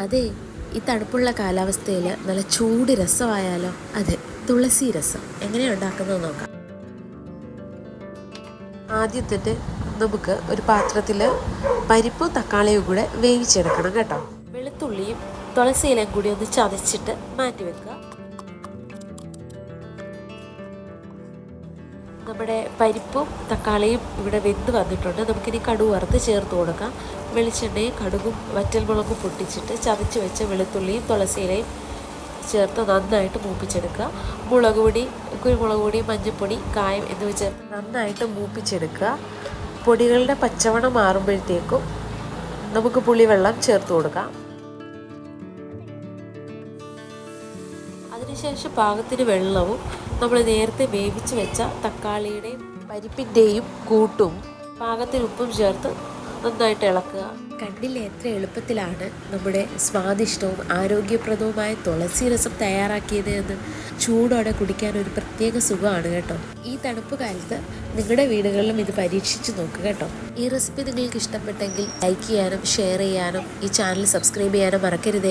അതെ ഈ തണുപ്പുള്ള കാലാവസ്ഥയിൽ നല്ല ചൂട് രസമായാലോ? അതെ തുളസി രസം. എങ്ങനെയാണ് ഉണ്ടാക്കുന്നത് നോക്കാം. ആദ്യം നമുക്ക് ഒരു പാത്രത്തിൽ പരിപ്പും തക്കാളിയും കൂടെ വേവിച്ചെടുക്കണം കേട്ടോ. വെളുത്തുള്ളിയും തുളസി ഇലയും കൂടി ഒന്ന് ചതച്ചിട്ട് മാറ്റി വെക്കുക. നമ്മുടെ പരിപ്പും തക്കാളിയും ഇവിടെ വെന്ത് വന്നിട്ടുണ്ട്. നമുക്കിനി കടുക് വറുത്ത് ചേർത്ത് കൊടുക്കാം. വെളിച്ചെണ്ണയും കടുകും വറ്റൽമുളകും പൊട്ടിച്ചിട്ട് ചതച്ച് വെച്ച വെളുത്തുള്ളിയും തുളസിയിലയും ചേർത്ത് നന്നായിട്ട് മൂപ്പിച്ചെടുക്കുക. മുളക് പൊടി കുരുമുളക് പൊടി മഞ്ഞൾപ്പൊടി കായം എന്നിവ ചേർത്ത് നന്നായിട്ട് മൂപ്പിച്ചെടുക്കുക. പൊടികളുടെ പച്ചവണം മാറുമ്പോഴത്തേക്കും നമുക്ക് പുളിവെള്ളം ചേർത്ത് കൊടുക്കാം. അതിനുശേഷം പാകത്തിന് വെള്ളവും നമ്മൾ നേരത്തെ വേവിച്ച് വെച്ച തക്കാളിയുടെയും പരിപ്പിന്റെയും കൂട്ടും പാകത്തിന് ഉപ്പും ചേർത്ത് നന്നായിട്ട് ഇളക്കുക. കണ്ടില്ലേ എത്ര എളുപ്പത്തിലാണ് നമ്മുടെ സ്വാദിഷ്ടവും ആരോഗ്യപ്രദവുമായ തുളസി രസം തയ്യാറാക്കിയത് എന്ന്. ചൂടോടെ കുടിക്കാൻ ഒരു പ്രത്യേക സുഖമാണ് കേട്ടോ. ഈ തണുപ്പ് കാലത്ത് നിങ്ങളുടെ വീടുകളിലും ഇത് പരീക്ഷിച്ച് നോക്കുക കേട്ടോ. ഈ റെസിപ്പി നിങ്ങൾക്ക് ഇഷ്ടപ്പെട്ടെങ്കിൽ ലൈക്ക് ചെയ്യാനും ഷെയർ ചെയ്യാനും ഈ ചാനൽ സബ്സ്ക്രൈബ് ചെയ്യാനും മറക്കരുതേ.